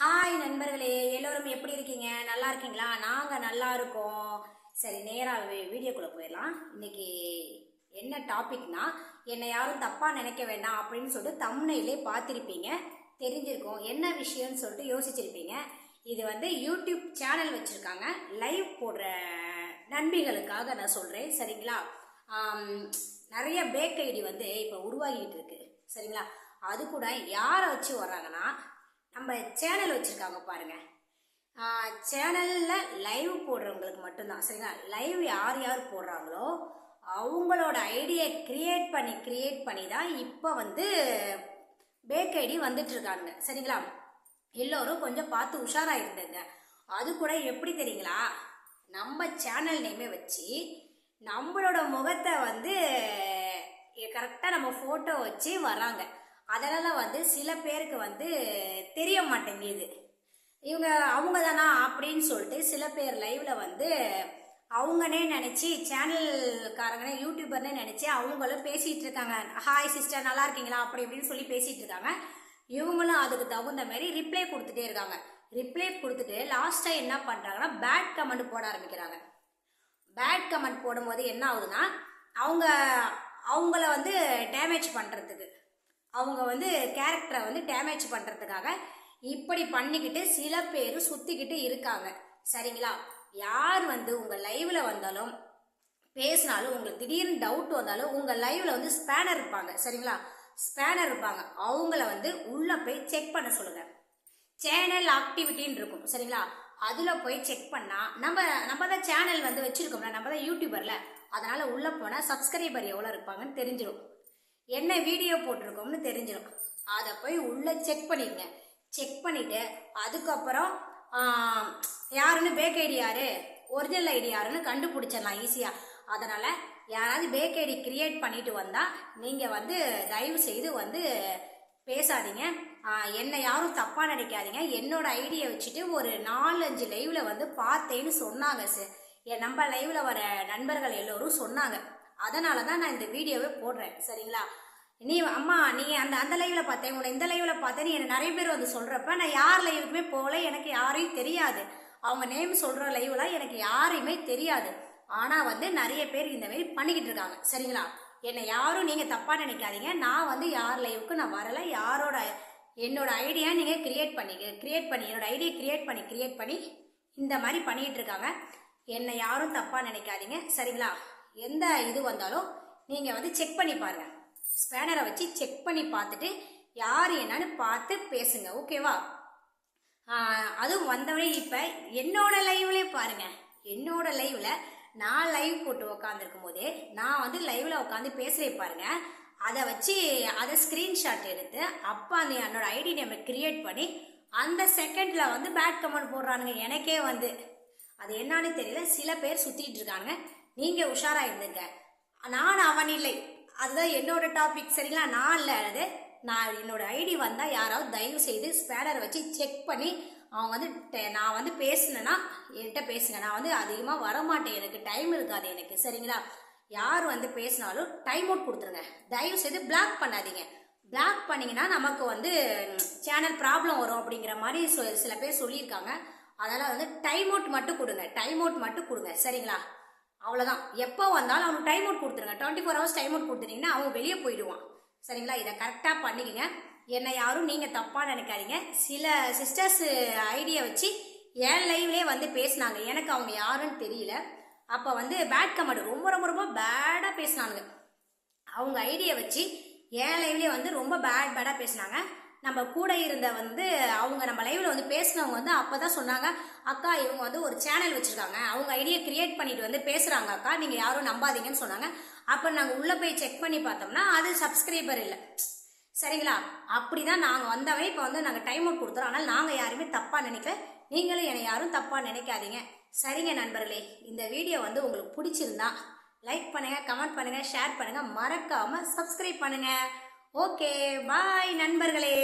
Hi நண்பர்களே. எல்லோரும் எப்படி இருக்கீங்க? நல்லா இருக்கீங்களா? நாங்கள் நல்லா இருக்கோம். சரி நேராக வீடியோக்குள்ளே போயிடலாம். இன்னைக்கு என்ன டாபிக்னா என்னை யாரும் தப்பாக நினைக்க வேண்டாம் அப்படின்னு சொல்லிட்டு தம்னையிலே பார்த்துருப்பீங்க. தெரிஞ்சிருக்கோம். என்ன விஷயம்னு சொல்லிட்டு யோசிச்சிருப்பீங்க. இது வந்து யூடியூப் சேனல் வச்சுருக்காங்க. லைவ் போடுற நண்பிகளுக்காக நான் சொல்கிறேன் சரிங்களா? நிறைய பேக் ஐடி வந்து இப்போ உருவாகிட்டு இருக்கு. சரிங்களா? அது கூட யாரை வச்சு வர்றாங்கன்னா நம்ம சேனல் வச்சுருக்காங்க பாருங்க. சேனலில் லைவ் போடுறவங்களுக்கு மட்டும்தான் சரிங்களா? லைவ் யார் யார் போடுறாங்களோ அவங்களோட ஐடியை க்ரியேட் பண்ணி க்ரியேட் பண்ணி தான் இப்போ வந்து பேக் ஐடி வந்துட்டு இருக்காங்க சரிங்களா? எல்லோரும் கொஞ்சம் பார்த்து உஷாராக இருந்துங்க அது கூட எப்படி தெரியுங்களா? நம்ம சேனல் நேமே வச்சு நம்மளோட முகத்தை வந்து கரெக்டாக நம்ம ஃபோட்டோ வச்சு வராங்க அதனால் வந்து சில பேருக்கு வந்து தெரிய மாட்டேங்குது. இவங்க அவங்க தானா அப்படின்னு சொல்லிட்டு சில பேர் லைவ்ல வந்து அவங்கனே நினச்சி சேனல்காரங்கனே யூடியூபர்னே நினச்சி அவங்களும் பேசிகிட்டு இருக்காங்க. ஹாய் சிஸ்டர் நல்லா இருக்கீங்களா? அப்படி இப்படின்னு சொல்லி பேசிகிட்டு இருக்காங்க. இவங்களும் அதுக்கு தகுந்த மாதிரி ரிப்ளை கொடுத்துட்டே இருக்காங்க. ரிப்ளை கொடுத்துட்டு லாஸ்ட்டாக என்ன பண்ணுறாங்கன்னா பேட் கமெண்ட் போட ஆரம்பிக்கிறாங்க. பேட் கமெண்ட் போடும்போது என்ன ஆகுதுன்னா அவங்க அவங்கள வந்து டேமேஜ் பண்ணுறதுக்கு அவங்க வந்து கேரக்டரை வந்து டேமேஜ் பண்ணுறதுக்காக இப்படி பண்ணிக்கிட்டு சில பேர் சுற்றிக்கிட்டு இருக்காங்க. சரிங்களா? யார் வந்து உங்கள் லைவில் வந்தாலும் பேசினாலும் உங்களுக்கு திடீர்னு டவுட் வந்தாலும் உங்கள் லைவில் வந்து ஸ்பேனர் இருப்பாங்க. சரிங்களா? ஸ்பேனர் இருப்பாங்க. அவங்கள வந்து உள்ளே போய் செக் பண்ண சொல்லுங்கள் சேனல் ஆக்டிவிட்டின்னு இருக்கும். சரிங்களா? அதில் போய் செக் பண்ணால் நம்ம நம்ம தான் சேனல் வந்து வச்சுருக்கோம்ல நம்ம தான் யூடியூபரில் அதனால் உள்ளே போனால் சப்ஸ்கிரைபர் எவ்வளோ இருப்பாங்கன்னு தெரிஞ்சிடும் என்ன வீடியோ போட்டிருக்கோம்னு தெரிஞ்சிடும் அதை போய் உள்ளே செக் பண்ணிடுங்க செக் பண்ணிவிட்டு அதுக்கப்புறம் யாருன்னு பேக் ஐடி யாரு? ஒரிஜினல் ஐடி யாருன்னு கண்டுபிடிச்சிடலாம் ஈஸியாக அதனால் யாராவது பேக் ஐடி கிரியேட் பண்ணிட்டு வந்தால் நீங்கள் வந்து தயவு செய்து வந்து பேசாதீங்க. என்னை யாரும் தப்பாக நினைக்காதீங்க. என்னோட ஐடியை வச்சுட்டு ஒரு நாலஞ்சு லைவில் வந்து பார்த்தேன்னு சொன்னாங்க சார் என் நம்ம லைவில் வர நண்பர்கள் எல்லோரும் சொன்னாங்க. அதனால தான் நான் இந்த வீடியோவே போடுறேன். சரிங்களா? நீ அம்மா நீ அந்த அந்த லைவில் பார்த்தேன் உன்னை இந்த லைவில் பார்த்தேன் எனக்கு நிறைய பேர் வந்து சொல்கிறப்ப நான் யார் லைவுக்குமே போகல எனக்கு யாரையும் தெரியாது. அவங்க நேம் சொல்கிற லைவ்லாம் எனக்கு யாரையுமே தெரியாது. ஆனால் வந்து நிறைய பேர் இந்த மாதிரி பண்ணிக்கிட்டு இருக்காங்க. சரிங்களா? என்னை யாரும் நீங்கள் தப்பாக நினைக்காதீங்க. நான் வந்து யார் லைவுக்கு நான் வரலை. யாரோட என்னோட ஐடியா நீங்கள் க்ரியேட் பண்ணி க்ரியேட் பண்ணி என்னோட ஐடியா க்ரியேட் பண்ணி க்ரியேட் பண்ணி இந்த மாதிரி பண்ணிக்கிட்டு இருக்காங்க. என்னை யாரும் தப்பாக நினைக்காதீங்க. சரிங்களா? எந்த இது வந்தாலும் நீங்கள் வந்து செக் பண்ணி பாருங்கள் ஸ்பேனரை வச்சு செக் பண்ணி பார்த்துட்டு யார் என்னன்னு பார்த்து பேசுங்க ஓகேவா அதுவும் வந்தவனே இப்போ என்னோட லைவ்லே பாருங்க. என்னோட லைவ்ல நான் லைவ் போட்டு உக்காந்துருக்கும் போதே நான் வந்து லைவ்ல உட்காந்து பேசுறேன் பாருங்க. அதை வச்சு அதை ஸ்க்ரீன்ஷாட் எடுத்து அப்போ அந்த என்னோட ஐடி நேமை கிரியேட் பண்ணி அந்த செகண்ட்ல வந்து பேட் கமெண்ட் போடுறானுங்க எனக்கே வந்து. அது என்னன்னு தெரியல. சில பேர் சுத்திட்டு இருக்காங்க நீங்க உஷாரா இருந்துங்க. நான் அவன் இல்லை. அதுதான் என்னோட டாபிக் சரிங்களா? நான் இல்லை அது நான் என்னோட ஐடி வந்தால் யாராவது தயவு செய்து ஸ்பேனர் வச்சு செக் பண்ணி அவங்க வந்து டெ- நான் வந்து பேசினேன்னா என்கிட்ட பேசுங்க. நான் வந்து அதிகமாக வரமாட்டேன். எனக்கு டைம் இருக்காது எனக்கு. சரிங்களா? யார் வந்து பேசினாலும் டைம் அவுட் கொடுத்துருங்க. தயவு செய்து பிளாக் பண்ணாதீங்க. பிளாக் பண்ணிங்கன்னா நமக்கு வந்து சேனல் ப்ராப்ளம் வரும் அப்படிங்கிற மாதிரி சொ- சில பேர் சொல்லியிருக்காங்க. அதனால் வந்து டைம் அவுட் மட்டும் கொடுங்க. டைம் அவுட் மட்டும் கொடுங்க. சரிங்களா? அவ்வளோதான் எப்போ வந்தாலும் அவனுக்கு டைம் அவுட் கொடுத்துருங்க. Twenty four hours time out கொடுத்துட்டீங்கன்னா அவன் வெளியே போயிடுவான். சரிங்களா? இதை கரெக்டாக பண்ணிக்கங்க. என்னை யாரும் நீங்கள் தப்பாக நினைக்காதீங்க. சில சிஸ்டர்ஸ் ஐடியா வச்சு என் லைவ்லேயே வந்து பேசினாங்க. எனக்கு அவங்க யாருன்னு தெரியல. அப்போ வந்து பேட் கமெண்ட் ரொம்ப ரொம்ப ரொம்ப பேடாக பேசினாங்க அவங்க ஐடியா வச்சு என் லைவ்லேயே வந்து ரொம்ப பேட் பேடாக பேசினாங்க. நம்ம கூட இருந்த வந்து அவங்க நம்ம லைவ்ல வந்து பேசினவங்க வந்து அப்பதான் சொன்னாங்க அக்கா இவங்க வந்து ஒரு சேனல் வச்சிருக்காங்க. அவங்க ஐடியா கிரியேட் பண்ணிட்டு வந்து பேசுறாங்க அக்கா. நீங்க யாரும் நம்பாதீங்கன்னு சொன்னாங்க. அப்ப நாங்க உள்ள போய் செக் பண்ணி பார்த்தோம்னா அது சப்ஸ்கிரைபர் இல்லை. சரிங்களா? அப்படிதான் நாங்க வந்தவனே. இப்போ வந்து நாங்க டைம் அவுட் கொடுத்துறோம் ஆனால் நாங்க யாருமே தப்பா நினைக்கல. நீங்களும் என்னை யாரும் தப்பா நினைக்காதீங்க. சரிங்க நண்பர்களே இந்த வீடியோ வந்து உங்களுக்கு பிடிச்சிருந்தா லைக் பண்ணுங்க கமெண்ட் பண்ணுங்க ஷேர் பண்ணுங்க. மறக்காம சப்ஸ்கிரைப் பண்ணுங்க. ஓகே பாய் நண்பர்களே.